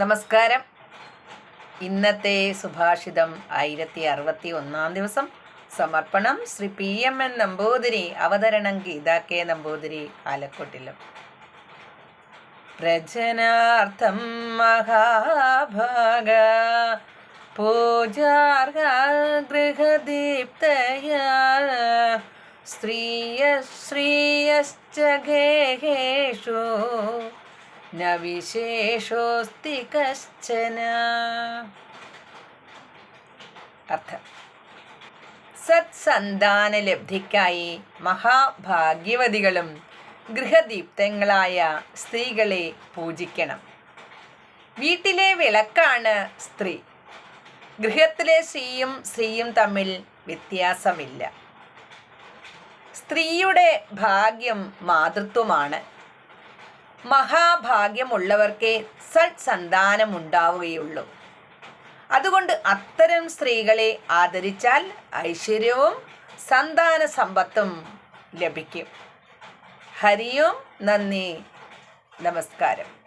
നമസ്കാരം. ഇന്നത്തെ സുഭാഷിതം ആയിരത്തി അറുപത്തി ഒന്നാം ദിവസം. സമർപ്പണം Shri P M N Namboothiri അവതരണം ഗീതാ കെ നമ്പൂതിരി ആലക്കോട്ടിലും. പ്രജനാർത്ഥം മഹാഭാഗ പൂജാർഹ ഗൃഹദീപ്തയാ സ്ത്രീയ ശ്രീയശ്ച വിശേഷോസ്തി കശ്ചന. അർത്ഥം. സത്സന്താന ലബ്ധിക്കായി മഹാഭാഗ്യവതികളും ഗൃഹദീപ്തങ്ങളായ സ്ത്രീകളെ പൂജിക്കണം. വീട്ടിലെ വിളക്കാണ് സ്ത്രീ. ഗൃഹത്തിലെ സ്ത്രീയും സ്ത്രീയും തമ്മിൽ വ്യത്യാസമില്ല. സ്ത്രീയുടെ ഭാഗ്യം മാതൃത്വമാണ്. മഹാഭാഗ്യമുള്ളവർക്കേ സത്സന്താനമുണ്ടാവുകയുള്ളൂ അതുകൊണ്ട് അത്തരം സ്ത്രീകളെ ആദരിച്ചാൽ ഐശ്വര്യവും സന്താന സമ്പത്തും ലഭിക്കും. ഹരിയും നന്ദി. നമസ്കാരം.